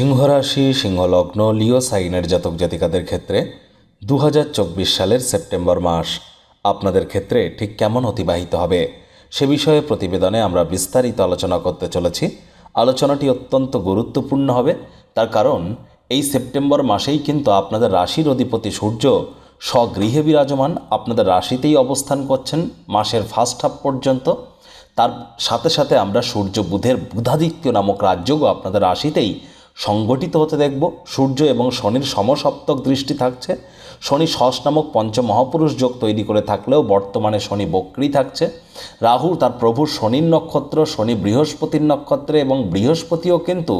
সিংহরাশি, সিংহলগ্ন লিও সাইনের জাতক জাতিকাদের ক্ষেত্রে দু হাজার চব্বিশ সালের সেপ্টেম্বর মাস আপনাদের ক্ষেত্রে ঠিক কেমন অতিবাহিত হবে? সে বিষয়ে প্রতিবেদনে আমরা বিস্তারিত আলোচনা করতে চলেছি। আলোচনাটি অত্যন্ত গুরুত্বপূর্ণ হবে। তার কারণ, এই সেপ্টেম্বর মাসেই কিন্তু আপনাদের রাশির অধিপতি সূর্য স্বগৃহে বিরাজমান। আপনাদের রাশিতেই অবস্থান করছেন মাসের ফার্স্ট হাফ পর্যন্ত। তার সাথে সাথে আমরা সূর্য বুধের বুধাদিত্য নামক রাজ্যও আপনাদের রাশিতেই সংগঠিত হতে দেখব, সূর্য এবং শনির সমসপ্তক দৃষ্টি থাকছে। শনি ষষ্ঠ নামক পঞ্চমহাপুরুষ যোগ তৈরি করে থাকলেও বর্তমানে শনি বক্রি থাকছে। রাহু তার প্রভু শনির নক্ষত্র, শনি বৃহস্পতির নক্ষত্রে এবং বৃহস্পতিও কিন্তু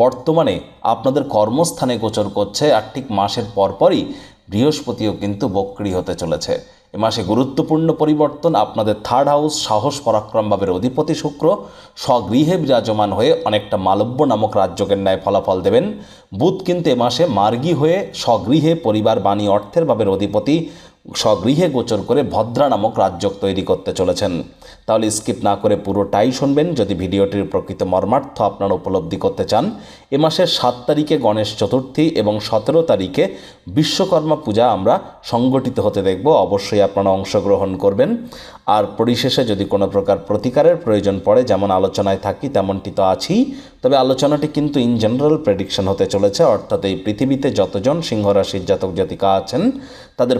বর্তমানে আপনাদের কর্মস্থানে গোচর করছে আর ঠিক মাসের পরপরই বৃহস্পতিও কিন্তু বক্রি হতে চলেছে। এ মাসে গুরুত্বপূর্ণ পরিবর্তন আপনাদের থার্ড হাউস সাহস পরাক্রম ভাবের অধিপতি শুক্র স্বগৃহে বিরাজমান হয়ে অনেকটা মালব্য নামক রাজ্যকের ন্যায় ফলাফল দেবেন। বুধ কিন্তু এ মাসে মার্গী হয়ে স্বগৃহে পরিবার বাণী অর্থের ভাবের অধিপতি স্বগৃহে গোচর করে ভদ্রা নামক রাজ্যক তৈরি করতে চলেছেন। তাহলে স্কিপ না করে পুরোটাই শুনবেন। যদি ভিডিওটির প্রকৃত মর্মার্থ আপনারা উপলব্ধি করতে চান, এ মাসের সাত তারিখে গণেশ চতুর্থী এবং সতেরো তারিখে বিশ্বকর্মা পূজা আমরা সংগঠিত হতে দেখব। অবশ্যই আপনারা অংশগ্রহণ করবেন। আর পরিশেষে যদি কোনো প্রকার প্রতিকারের প্রয়োজন পড়ে, যেমন আলোচনায় থাকি, তেমনটি তো আছেই। তবে আলোচনাটি কিন্তু ইন জেনারেল প্রেডিকশন হতে চলেছে। অর্থাৎ এই পৃথিবীতে যতজন সিংহরাশির জাতক জাতিকা আছেন, তাদের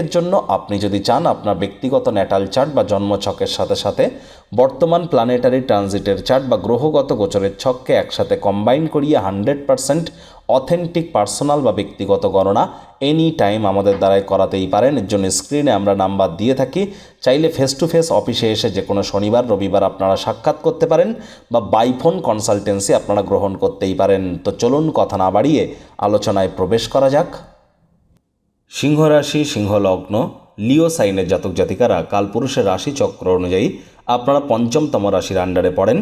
প্রত্যেকের জন্য আপনি যদি চান আপনার ব্যক্তিগত ন্যাটাল চার্ট বা জন্মছকের সাথে সাথে, বর্তমান প্ল্যানেটারি ট্রানজিটের চার্ট বা গ্রহগত গোচরের ছককে একসাথে কম্বাইন করিয়ে হান্ড্রেড পারসেন্ট অথেন্টিক পার্সোনাল বা ব্যক্তিগত গণনা এনি টাইম আমাদের দ্বারাই করাতেই পারেন। এর জন্য স্ক্রিনে আমরা নাম্বার দিয়ে থাকি। চাইলে ফেস টু ফেস অফিসে এসে যে কোনো শনিবার, রবিবার আপনারা সাক্ষাৎ করতে পারেন বা বাইফোন কনসালটেন্সি আপনারা গ্রহণ করতেই পারেন। তো চলুন কথা না বাড়িয়ে আলোচনায় প্রবেশ করা যাক। সিংহরাশি, সিংহলগ্ন, লিও সাইনের জাতক জাতিকারা কালপুরুষের রাশি চক্র অনুযায়ী আপনারা পঞ্চমতম রাশির আন্ডারে পড়েন।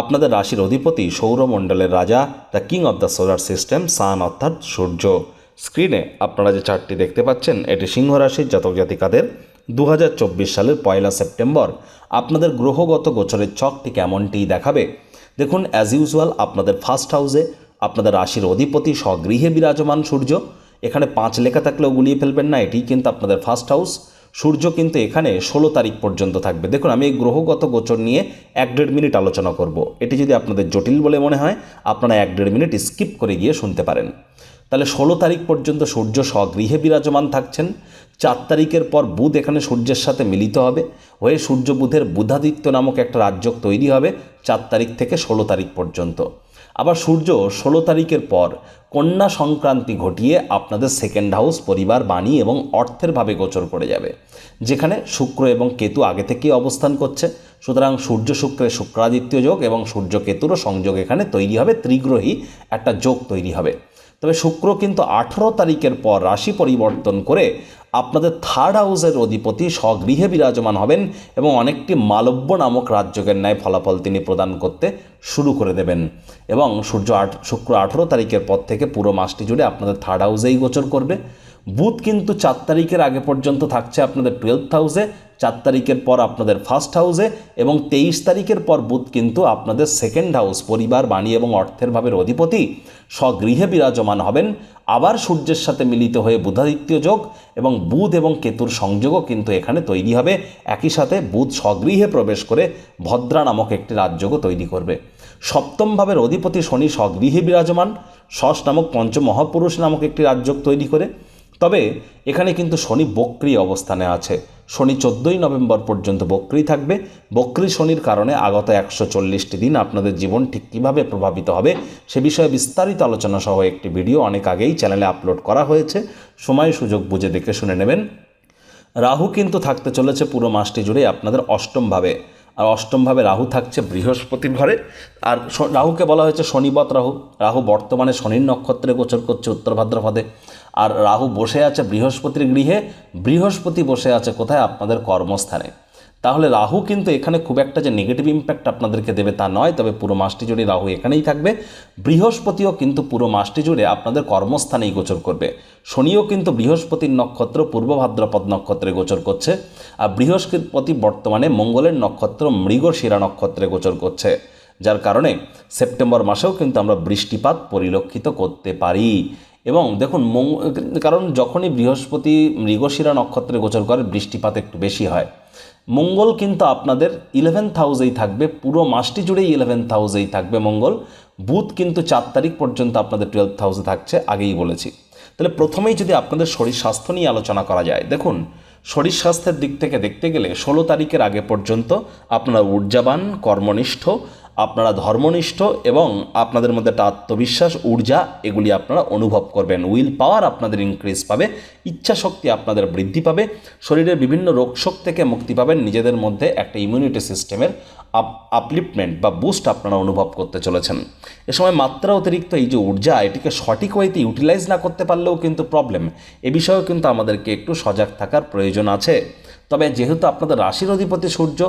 আপনাদের রাশির অধিপতি সৌরমণ্ডলের রাজা the king of the solar system sun অর্থাৎ সূর্য। স্ক্রিনে আপনারা যে চার্টটি দেখতে পাচ্ছেন, এটি সিংহ রাশির জাতক জাতিকাদের দু হাজার চব্বিশ সালের পয়লা সেপ্টেম্বর। আপনাদের গ্রহগত গোচরের ছকটি কেমনটিই দেখাবে? দেখুন অ্যাজ ইউজুয়াল আপনাদের ফার্স্ট হাউসে আপনাদের রাশির অধিপতি স্বগৃহে বিরাজমান সূর্য। এখানে পাঁচ লেখা থাকলেও গুলিয়ে ফেলবেন না এটি কিন্তু আপনাদের ফার্স্ট হাউস সূর্য কিন্তু এখানে ষোলো তারিখ পর্যন্ত থাকবে। দেখুন, আমি এই গ্রহগত গোচর নিয়ে এক দেড় মিনিট আলোচনা করব। এটি যদি আপনাদের জটিল বলে মনে হয়, আপনারা এক দেড় মিনিট স্কিপ করে গিয়ে শুনতে পারেন। তাহলে ষোলো তারিখ পর্যন্ত সূর্য স্বগৃহে বিরাজমান থাকছেন। চার তারিখের পর বুধ এখানে সূর্যের সাথে মিলিত হবে। হয়ে সূর্য বুধের বুধাদিত্য নামক একটা রাজ্য তৈরি হবে চার তারিখ থেকে ষোলো তারিখ পর্যন্ত। আবার সূর্য ষোলো তারিখের পর কন্যা সংক্রান্তি ঘটিয়ে আপনাদের সেকেন্ড হাউস পরিবার, বাণী এবং অর্থের ভাবে গোচর করে যাবে। যেখানে শুক্র এবং কেতু আগে থেকেই অবস্থান করছে। সুতরাং সূর্য শুক্রের শুক্রাদিত্য যোগ এবং সূর্য কেতুরও সংযোগ এখানে তৈরি হবে, ত্রিগ্রহী একটা যোগ তৈরি হবে। তবে শুক্র কিন্তু আঠেরো তারিখের পর রাশি পরিবর্তন করে আপনাদের থার্ড হাউসের অধিপতি স্বগৃহে বিরাজমান হবেন এবং অনেকটি মালব্য নামক রাজ্যকের ন্যায় ফলাফল তিনি প্রদান করতে শুরু করে দেবেন। এবং সূর্য আট, শুক্র আঠেরো তারিখের পর থেকে পুরো মাসটি জুড়ে আপনাদের থার্ড হাউসেই গোচর করবে। বুধ কিন্তু চার তারিখের আগে পর্যন্ত থাকছে আপনাদের টুয়েলভ হাউসে চার তারিখের পর আপনাদের ফার্স্ট হাউসে এবং তেইশ তারিখের পর বুধ কিন্তু আপনাদের সেকেন্ড হাউস পরিবার বাণী এবং অর্থের ভাবের অধিপতি স্বগৃহে বিরাজমান হবেন। আবার সূর্যের সাথে মিলিত হয়ে বুধাদিত্য যোগ এবং বুধ এবং কেতুর সংযোগও কিন্তু এখানে তৈরি হবে। একই সাথে বুধ স্বগৃহে প্রবেশ করে ভদ্রা নামক একটি রাজ্যও তৈরি করবে। সপ্তম ভাবের অধিপতি শনি স্বগৃহে বিরাজমান, ষষ্ঠ নামক পঞ্চমহাপুরুষ নামক একটি রাজ্য তৈরি করে। তবে এখানে কিন্তু শনি বক্রি অবস্থানে আছে। শনি চোদ্দোই নভেম্বর পর্যন্ত বক্রি থাকবে। বক্রি শনির কারণে আগত একশো চল্লিশটি দিন আপনাদের জীবন ঠিক কীভাবে প্রভাবিত হবে সে বিষয়ে বিস্তারিত আলোচনা সহ একটি ভিডিও অনেক আগেই চ্যানেলে আপলোড করা হয়েছে। সময় সুযোগ বুঝে দেখে শুনে নেবেন। রাহু কিন্তু থাকতে চলেছে পুরো মাসটি জুড়ে আপনাদের অষ্টমভাবে আর অষ্টমভাবে রাহু থাকছে বৃহস্পতির ঘরে আর রাহুকে বলা হয়েছে শনিবত রাহু। রাহু বর্তমানে শনির নক্ষত্রে গোচর করছে উত্তর ভাদ্রপদে। আর রাহু বসে আছে বৃহস্পতির গৃহে, বৃহস্পতি বসে আছে কোথায়? আপনাদের কর্মস্থানে। তাহলে রাহু কিন্তু এখানে খুব একটা যে নেগেটিভ ইম্প্যাক্ট আপনাদেরকে দেবে তা নয়, তবে পুরো মাসটি জুড়ে রাহু এখানেই থাকবে। বৃহস্পতিও কিন্তু পুরো মাসটি জুড়ে আপনাদের কর্মস্থানেই গোচর করবে। শনিও কিন্তু বৃহস্পতির নক্ষত্র, পূর্ব ভাদ্রপদ নক্ষত্রে গোচর করছে। আর বৃহস্পতি বর্তমানে মঙ্গলের নক্ষত্র মৃগশিরা নক্ষত্রে গোচর করছে। যার কারণে সেপ্টেম্বর মাসেও কিন্তু আমরা বৃষ্টিপাত পরিলক্ষিত করতে পারি। এবং দেখুন কারণ যখনই বৃহস্পতি মৃগশিরা নক্ষত্রে গোচর করে, বৃষ্টিপাত একটু বেশি হয়। মঙ্গল কিন্তু আপনাদের ইলেভেন্থ হাউসেই থাকবে, পুরো মাসটি জুড়েই ইলেভেন্থ হাউসেই থাকবে মঙ্গল। বুধ কিন্তু চার তারিখ পর্যন্ত আপনাদের টুয়েলভ হাউসে থাকছে, আগেই বলেছি। তাহলে প্রথমেই যদি আপনাদের শরীর স্বাস্থ্য নিয়ে আলোচনা করা যায়, দেখুন, শরীর স্বাস্থ্যের দিক থেকে দেখতে গেলে ষোলো তারিখের আগে পর্যন্ত আপনারা ঊর্জাবান, কর্মনিষ্ঠ আপনারা ধর্মনিষ্ঠ এবং আপনাদের মধ্যে একটা আত্মবিশ্বাস, ঊর্জা, এগুলি আপনারা অনুভব করবেন। উইল পাওয়ার আপনাদের ইনক্রিজ পাবে, ইচ্ছা শক্তি আপনাদের বৃদ্ধি পাবে, শরীরের বিভিন্ন রোগশোক থেকে মুক্তি পাবেন, নিজেদের মধ্যে একটা ইমিউনিটি সিস্টেমের আপ আপলিফটমেন্ট বা বুস্ট আপনারা অনুভব করতে চলেছেন। এ সময় মাত্রা অতিরিক্ত, এই যে ঊর্জা, এটিকে সঠিক ওয়েতে ইউটিলাইজ না করতে পারলেও কিন্তু প্রবলেম এ বিষয়েও কিন্তু আমাদেরকে একটু সজাগ থাকার প্রয়োজন আছে। তবে যেহেতু আপনাদের রাশির অধিপতি সূর্য,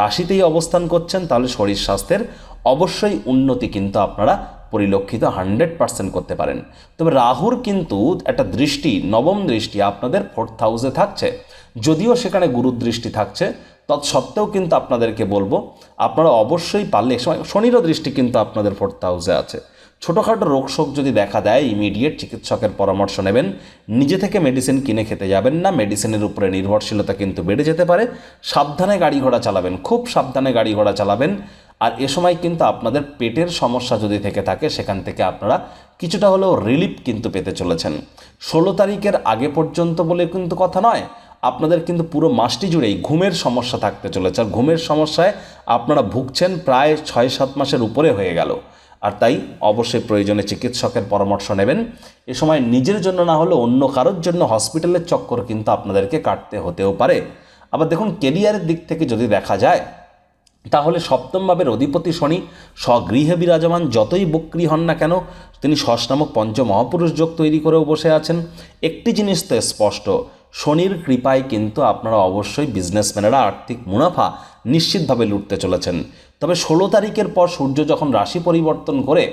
রাশিতেই অবস্থান করছেন, তাহলে শরীর স্বাস্থ্যের অবশ্যই উন্নতি কিন্তু আপনারা পরিলক্ষিত হান্ড্রেড পার্সেন্ট করতে পারেন। তবে রাহুর কিন্তু একটা দৃষ্টি, নবম দৃষ্টি আপনাদের ফোর্থ হাউসে থাকছে। যদিও সেখানে গুরুর দৃষ্টি থাকছে, তৎসত্ত্বেও কিন্তু আপনাদেরকে বলব, আপনারা অবশ্যই পারলে সময় শনিরও দৃষ্টি কিন্তু আপনাদের ফোর্থ হাউসে আছে। ছোটোখাটো রোগশোক যদি দেখা দেয় ইমিডিয়েট চিকিৎসকের পরামর্শ নেবেন। নিজে থেকে মেডিসিন কিনে খেতে যাবেন না। মেডিসিনের উপরে নির্ভরশীলতা কিন্তু বেড়ে যেতে পারে। সাবধানে গাড়ি ঘোড়া চালাবেন, খুব সাবধানে গাড়ি ঘোড়া চালাবেন। আর এ সময় কিন্তু আপনাদের পেটের সমস্যা যদি থেকে থাকে, সেখান থেকে আপনারা কিছুটা হলেও রিলিফ কিন্তু পেতে চলেছেন। ষোলো তারিখের আগে পর্যন্ত বলে কিন্তু কথা নয়, আপনাদের কিন্তু পুরো মাসটি জুড়েই ঘুমের সমস্যা থাকতে চলেছে। আর ঘুমের সমস্যায় আপনারা ভুগছেন প্রায় ছয় সাত মাসের উপরে হয়ে গেল। আর তাই অবশ্যই প্রয়োজনে চিকিৎসকের পরামর্শ নেবেন। এ সময় নিজের জন্য না হলে অন্য কারোর জন্য হসপিটালের চক্কর কিন্তু আপনাদেরকে কাটতে হতেও পারে। আবার দেখুন কেরিয়ারের দিক থেকে যদি দেখা যায়, তাহলে সপ্তম ভাবের অধিপতি শনি স্বগৃহে বিরাজমান, যতই বক্রি হন না কেন, তিনি শশ নামক পঞ্চ মহাপুরুষ যোগ তৈরি করেও বসে আছেন। একটি জিনিস তো স্পষ্ট, শনির কৃপায় কিন্তু আপনারা অবশ্যই বিজনেসম্যানেরা আর্থিক মুনাফা নিশ্চিতভাবে লুটতে চলেছেন। তবে ষোলো তারিখের পর সূর্য যখন রাশি পরিবর্তন করে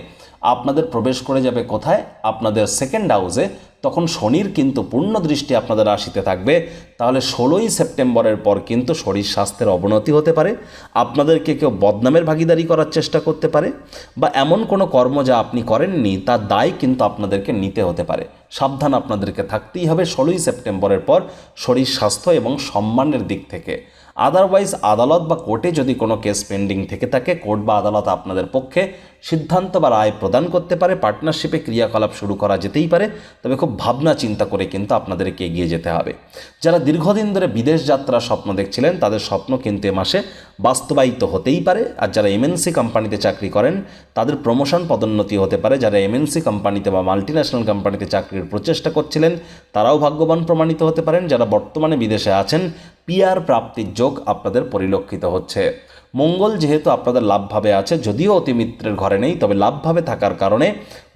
আপনাদের প্রবেশ করে যাবে কোথায়? আপনাদের সেকেন্ড হাউসে তখন শনির কিন্তু পূর্ণ দৃষ্টি আপনাদের রাশিতে থাকবে। তাহলে ষোলোই সেপ্টেম্বরের পর কিন্তু শরীর স্বাস্থ্যের অবনতি হতে পারে। আপনাদেরকে কেউ বদনামের ভাগিদারি করার চেষ্টা করতে পারে বা এমন কোনো কর্ম যা আপনি করেননি তার দায় কিন্তু আপনাদেরকে নিতে হতে পারে। সাবধান আপনাদেরকে থাকতেই হবে ষোলোই সেপ্টেম্বরের পর শরীর স্বাস্থ্য এবং সম্মানের দিক থেকে। আদারওয়াইজ আদালত বা কোর্টে যদি কোনো কেস পেন্ডিং থেকে থাকে, কোর্ট বা আদালত আপনাদের পক্ষে সিদ্ধান্ত বা রায় প্রদান করতে পারে পার্টনারশিপে ক্রিয়াকলাপ শুরু করা যেতেই পারে, তবে খুব ভাবনা চিন্তা করে কিন্তু আপনাদেরকে এগিয়ে যেতে হবে। যারা দীর্ঘদিন ধরে বিদেশ যাত্রার স্বপ্ন দেখছিলেন, তাদের স্বপ্ন কিন্তু এ মাসে বাস্তবায়িত হতেই পারে। আর যারা এমএনসি কোম্পানিতে চাকরি করেন, তাদের প্রমোশন পদোন্নতি হতে পারে। যারা এমএনসি কোম্পানিতে বা মাল্টিন্যাশনাল কোম্পানিতে চাকরির প্রচেষ্টা করছিলেন, তারাও ভাগ্যবান প্রমাণিত হতে পারেন। যারা বর্তমানে বিদেশে আছেন পিআর প্রাপ্তির যোগ আপনাদের পরিলক্ষিত হচ্ছে। মঙ্গল যেহেতু আপনাদের লাভভাবে আছে, যদিও অতিমিত্রের ঘরে নেই, তবে লাভভাবে থাকার কারণে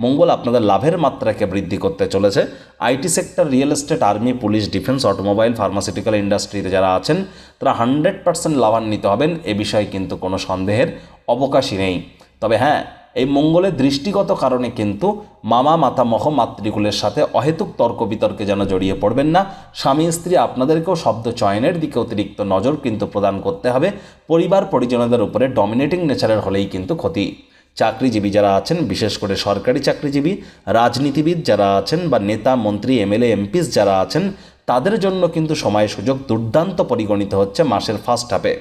মঙ্গল আপনাদের লাভের মাত্রাকে বৃদ্ধি করতে চলেছে। IT sector, real estate, army, police, defence, automobile, pharmaceutical ইন্ডাস্ট্রিতে যারা আছেন, তারা হান্ড্রেড পার্সেন্ট লাভান্বিত হবেন, এ বিষয়ে কিন্তু কোনো সন্দেহের অবকাশই নেই। তবে হ্যাঁ এই মঙ্গলের দৃষ্টিগত কারণে কিন্তু মামা, মাতামহ, মাতৃকুলের সাথে অহেতুক তর্ক বিতর্কে যেন জড়িয়ে পড়বেন না। স্বামী, স্ত্রী আপনাদেরকেও শব্দ চয়নের দিকে অতিরিক্ত নজর কিন্তু প্রদান করতে হবে। পরিবার, পরিজনদের উপরে ডমিনেটিং নেচারের হলেই কিন্তু ক্ষতি। চাকরিজীবী যারা আছেন, বিশেষ করে সরকারি চাকরিজীবী, রাজনীতিবিদ যারা আছেন বা নেতা, মন্ত্রী, এমএলএ, এমপিস যারা আছেন তাদের জন্য কিন্তু সময় সুযোগ দুর্দান্ত পরিগণিত হচ্ছে মাসের ফার্স্ট হাফে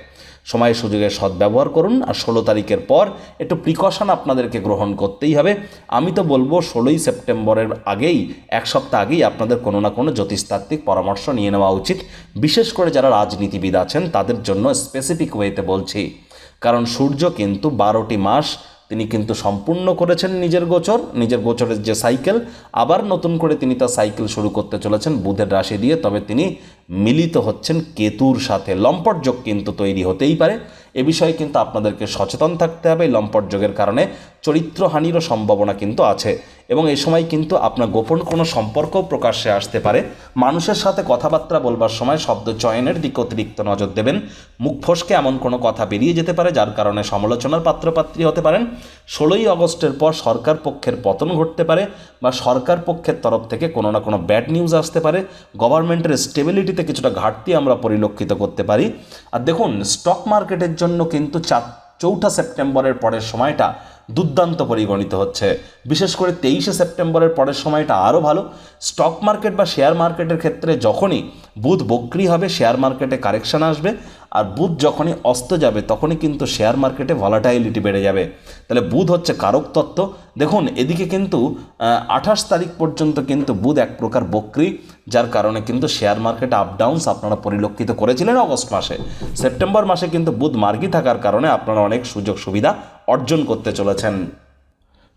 সময় সুযোগের সদ্ব্যবহার করুন আর ষোলো তারিখের পর একটু প্রিকশন আপনাদেরকে গ্রহণ করতেই হবে। আমি তো বলব, ষোলোই সেপ্টেম্বরের আগেই, এক সপ্তাহ আগেই আপনাদের কোনো না কোনো জ্যোতিষতাত্ত্বিক পরামর্শ নিয়ে নেওয়া উচিত। বিশেষ করে যারা রাজনীতিবিদ আছেন, তাদের জন্য স্পেসিফিক ওয়েতে বলছি। কারণ সূর্য কিন্তু বারোটি মাস তিনি কিন্তু সম্পূর্ণ করেছেন নিজের গোচর, নিজের গোচরের যে সাইকেল, আবার নতুন করে তিনি তার সাইকেল শুরু করতে চলেছেন বুধের রাশি দিয়ে, তবে তিনি মিলিত হচ্ছেন কেতুর সাথে। লম্পট যোগ কিন্তু তৈরি হতেই পারে। এ বিষয়ে কিন্তু আপনাদেরকে সচেতন থাকতে হবে। লম্পট যোগের কারণে চরিত্রহানিরও সম্ভাবনা কিন্তু আছে। এবং এই সময় কিন্তু আপনার গোপন কোনো সম্পর্কও প্রকাশ্যে আসতে পারে। মানুষের সাথে কথাবার্তা বলবার সময় শব্দ চয়নের দিকে অতিরিক্ত নজর দেবেন। মুখ ফসকে এমন কোনো কথা বেরিয়ে যেতে পারে, যার কারণে সমালোচনার পাত্রপাত্রী হতে পারেন। ষোলোই আগস্টের পর সরকার পক্ষের পতন ঘটতে পারে বা সরকার পক্ষের তরফ থেকে কোনো না কোনো ব্যাড নিউজ আসতে পারে। গভর্নমেন্টের স্টেবিলিটিতে কিছুটা ঘাটতি আমরা পরিলক্ষিত করতে পারি। আর দেখুন, স্টক মার্কেটের জন্য কিন্তু চার, চৌঠা সেপ্টেম্বরের পরের সময়টা দুর্দান্ত পরিগণিত হচ্ছে। বিশেষ করে তেইশে সেপ্টেম্বরের পরের সময়টা আরও ভালো। স্টক মার্কেট বা শেয়ার মার্কেটের ক্ষেত্রে যখনই বুধ বক্রি হবে, শেয়ার মার্কেটে কারেকশান আসবে। আর বুধ যখনই অস্ত যাবে, তখনই কিন্তু শেয়ার মার্কেটে ভলাটাইলিটি বেড়ে যাবে। তাহলে বুধ হচ্ছে কারক তত্ত্ব। দেখুন, এদিকে কিন্তু আঠাশ তারিখ পর্যন্ত কিন্তু বুধ এক প্রকার বক্রি, যার কারণে কিন্তু শেয়ার মার্কেট আপ ডাউনস আপনারা পরিলক্ষিত করেছিলেন অগস্ট মাসে। সেপ্টেম্বর মাসে কিন্তু বুধ মার্গী থাকার কারণে আপনারা অনেক সুযোগ সুবিধা অর্জন করতে চলেছেন।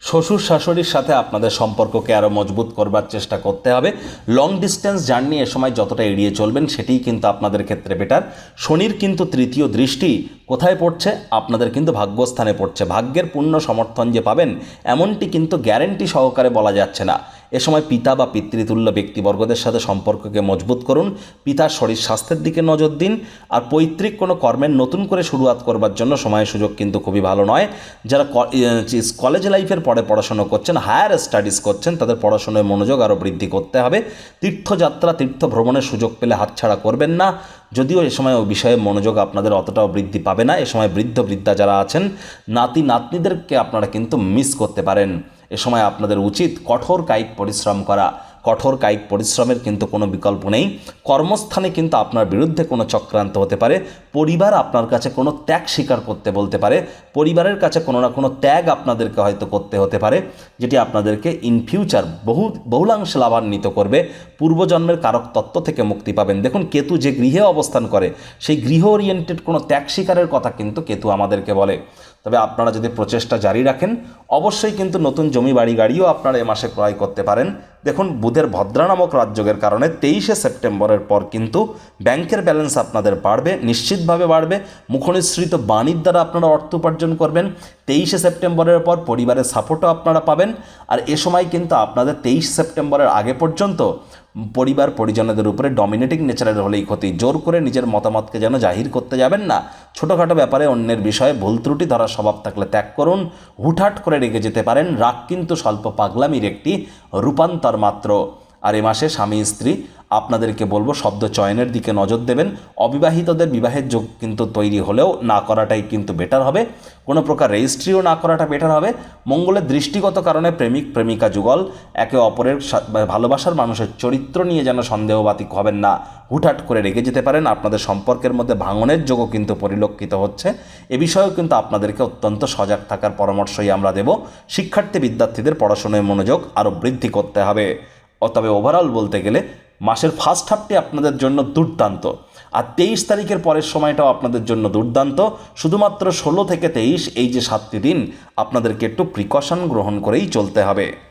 শ্বশুর শাশুড়ির সাথে আপনাদের সম্পর্ককে আরও মজবুত করবার চেষ্টা করতে হবে। লং ডিস্টেন্স জার্নি এ সময় যতটা এড়িয়ে চলবেন, সেটিই কিন্তু আপনাদের ক্ষেত্রে বেটার শনির কিন্তু তৃতীয় দৃষ্টি কোথায় পড়ছে? আপনাদের কিন্তু ভাগ্যস্থানে পড়ছে। ভাগ্যের পূর্ণ সমর্থন যে পাবেন, এমনটি কিন্তু গ্যারেন্টি সহকারে বলা যাচ্ছে না। এ সময় পিতা বা পিতৃতুল্য ব্যক্তিবর্গদের সাথে সম্পর্ককে মজবুত করুন। পিতার শরীর স্বাস্থ্যের দিকে নজর দিন। আর পৈতৃক কোনো কর্মের নতুন করে শুরুয়াত করবার জন্য সময় সুযোগ কিন্তু খুবই ভালো নয়। যারা কলেজ লাইফের পরে পড়াশোনা করছেন হায়ার স্টাডিজ করছেন, তাদের পড়াশোনায় মনোযোগ আরও বৃদ্ধি করতে হবে। তীর্থযাত্রা তীর্থ ভ্রমণের সুযোগ পেলে হাতছাড়া করবেন না। যদিও এ সময় ওই বিষয়ে মনোযোগ আপনাদের অতটাও বৃদ্ধি পাবে না। এ সময় বৃদ্ধ বৃদ্ধা যারা আছেন নাতি নাতনিদেরকে আপনারা কিন্তু মিস করতে পারেন। এ সময় আপনাদের উচিত কঠোর কায়িক পরিশ্রম করা। কঠোর কায়িক পরিশ্রমের কিন্তু কোনো বিকল্প নেই। কর্মস্থানে কিন্তু আপনার বিরুদ্ধে কোনো চক্রান্ত হতে পারে। পরিবার আপনার কাছে কোনো ত্যাগ স্বীকার করতে বলতে পারে। পরিবারের কাছে কোনো না কোনো ত্যাগ আপনাদেরকে হয়তো করতে হতে পারে, যেটি আপনাদেরকে ইন ফিউচার বহু, বহুলাংশে লাভান্বিত করবে। পূর্বজন্মের কারক তত্ত্ব থেকে মুক্তি পাবেন। দেখুন, কেতু যে গৃহে অবস্থান করে, সেই গৃহ ওরিয়েন্টেড কোনো ত্যাগ স্বীকারের কথা কিন্তু কেতু আমাদেরকে বলে। তবে আপনারা যদি প্রচেষ্টা জারি রাখেন, অবশ্যই কিন্তু নতুন জমি, বাড়ি, গাড়িও আপনারা এ মাসে ক্রয় করতে পারেন। দেখুন, বুধের ভদ্রা নামক রাজযোগের কারণে তেইশে সেপ্টেম্বরের পর কিন্তু ব্যাংকের ব্যালেন্স আপনাদের বাড়বে, নিশ্চিতভাবে বাড়বে। মুখনিসৃত বাণীর দ্বারা আপনারা অর্থ উপার্জন করবেন। তেইশে সেপ্টেম্বরের পর পরিবারের সাপোর্টও আপনারা পাবেন। আর এ সময় কিন্তু আপনাদের তেইশ সেপ্টেম্বরের আগে পর্যন্ত পরিবার, পরিজনদের উপরে ডমিনেটিং নেচারের হলেই ক্ষতি। জোর করে নিজের মতামতকে যেন জাহির করতে যাবেন না। ছোটোখাটো ব্যাপারে অন্যের বিষয়ে ভুল ত্রুটি ধরার স্বভাব থাকলে ত্যাগ করুন। হুটহাট করে রেগে যেতে পারেন। রাগ কিন্তু স্বল্প পাগলামির একটি রূপান্তর মাত্র। আর এ মাসে স্বামী, স্ত্রী আপনাদেরকে বলব শব্দ চয়নের দিকে নজর দেবেন। অবিবাহিতদের বিবাহের যোগ কিন্তু তৈরি হলেও না করাটাই কিন্তু বেটার হবে। কোনো প্রকার রেজিস্ট্রিও না করাটা বেটার হবে। মঙ্গলের দৃষ্টিগত কারণে প্রেমিক, প্রেমিকা যুগল, একে অপরের ভালোবাসার মানুষের চরিত্র নিয়ে যেন সন্দেহবাতিক হবেন না। হুটহাট করে রেগে যেতে পারেন। আপনাদের সম্পর্কের মধ্যে ভাঙনের যোগও কিন্তু পরিলক্ষিত হচ্ছে। এ বিষয়েও কিন্তু আপনাদেরকে অত্যন্ত সজাগ থাকার পরামর্শই আমরা দেব। শিক্ষার্থী, বিদ্যার্থীদের পড়াশোনায় মনোযোগ আরও বৃদ্ধি করতে হবে। তবে ওভারঅল বলতে গেলে মাসের ফার্স্ট হাফটি আপনাদের জন্য দুর্দান্ত। আর তেইশ তারিখের পরের সময়টাও আপনাদের জন্য দুর্দান্ত। শুধুমাত্র ষোলো থেকে তেইশ এই যে সাতটি দিন, আপনাদেরকে একটু প্রিকশন গ্রহণ করেই চলতে হবে।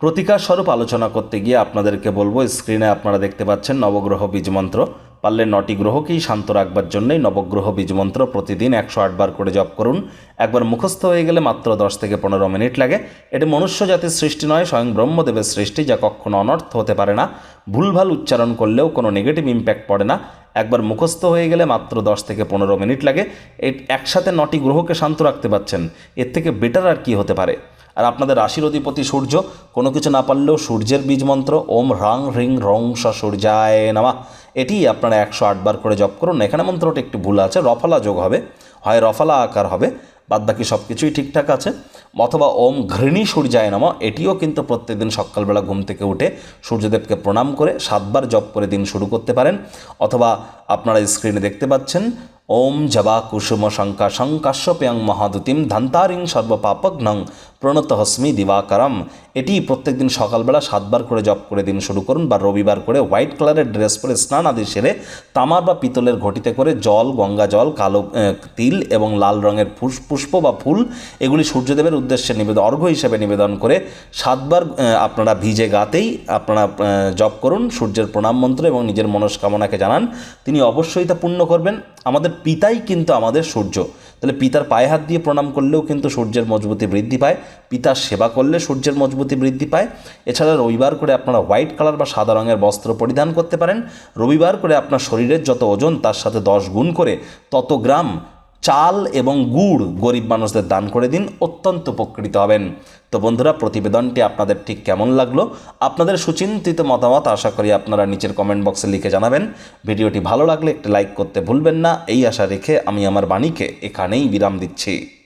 প্রতিকার স্বরূপ আলোচনা করতে গিয়ে আপনাদেরকে বলব স্ক্রিনে আপনারা দেখতে পাচ্ছেন নবগ্রহ বীজমন্ত্র পারলে নটি গ্রহকেই শান্ত রাখবার জন্যই নবগ্রহ বীজমন্ত্র প্রতিদিন একশো আটবার করে জপ করুন। একবার মুখস্থ হয়ে গেলে মাত্র দশ থেকে পনেরো মিনিট লাগে। এটি মনুষ্য জাতির সৃষ্টি নয়, স্বয়ং ব্রহ্মদেবের সৃষ্টি, যা কখনো অনর্থ হতে পারে না। ভুলভাল উচ্চারণ করলেও কোনো নেগেটিভ ইম্প্যাক্ট পড়ে না। একবার মুখস্থ হয়ে গেলে মাত্র দশ থেকে পনেরো মিনিট লাগে। এ, একসাথে নটি গ্রহকে শান্ত রাখতে পারছেন। এর থেকে বেটার আর কি হতে পারে? আর আপনাদের রাশির অধিপতি সূর্য, কোনো কিছু না পারলেও সূর্যের বীজ মন্ত্র, ওম হ্রাং হ্রিং রং স সূর্যায় নামা, এটি আপনারা একশো আটবার করে জপ করুন। এখানে মন্ত্রটা একটু ভুল আছে, রফলা যোগ হবে, হয় রফলা আকার হবে, বাদ বাকি সব কিছুই ঠিকঠাক আছে। অথবা ওম ঘৃণী সূর্যায় নামা, এটিও কিন্তু প্রত্যেকদিন সকালবেলা ঘুম থেকে উঠে সূর্যদেবকে প্রণাম করে সাতবার জপ করে দিন শুরু করতে পারেন। অথবা আপনারা স্ক্রিনে দেখতে পাচ্ছেন ওম জবা কুসুম শঙ্কা শঙ্কাশ্যপ্যাং মহাদুতিম ধান্তারিং সর্বপাপগ্নং প্রণত হস্মি দিবাকারম। এটি প্রত্যেকদিন সকালবেলা সাতবার করে জপ করে দিন শুরু করুন বা রবিবার করে হোয়াইট কালারের ড্রেস পরে স্নান আদি সেরে তামার বা পিতলের ঘটিতে করে জল, গঙ্গা জল, কালো তিল এবং লাল রঙের পুষ্প বা ফুল, এগুলি সূর্যদেবের উদ্দেশ্যে নিবেদন অর্ঘ্য হিসেবে নিবেদন করে সাতবার আপনারা ভিজে গাতেই আপনারা জপ করুন, সূর্যের প্রণাম মন্ত্র এবং নিজের মনস্কামনাকে জানান। তিনি অবশ্যই তা পূর্ণ করবেন। আমাদের পিতাই কিন্তু আমাদের সূর্য। তাহলে পিতার পায়ে হাত দিয়ে প্রণাম করলেও কিন্তু সূর্যের মজবুতি বৃদ্ধি পায়। পিতার সেবা করলে সূর্যের মজবুতি বৃদ্ধি পায়। এছাড়া রবিবার করে আপনারা হোয়াইট কালার বা সাদা রঙের বস্ত্র পরিধান করতে পারেন। রবিবার করে আপনার শরীরের যত ওজন, তার সাথে দশ গুণ করে তত গ্রাম চাল এবং গুড় গরিব মানুষদের দান করে দিন, অত্যন্ত উপকৃত হবেন। তো বন্ধুরা, প্রতিবেদনটি আপনাদের ঠিক কেমন লাগল? আপনাদের সুচিন্তিত মতামত আশা করি আপনারা নিচের কমেন্ট বক্সে লিখে জানাবেন। ভিডিওটি ভালো লাগলে একটি লাইক করতে ভুলবেন না। এই আশা রেখে আমি আমার বাণীকে এখানেই বিরাম দিচ্ছি।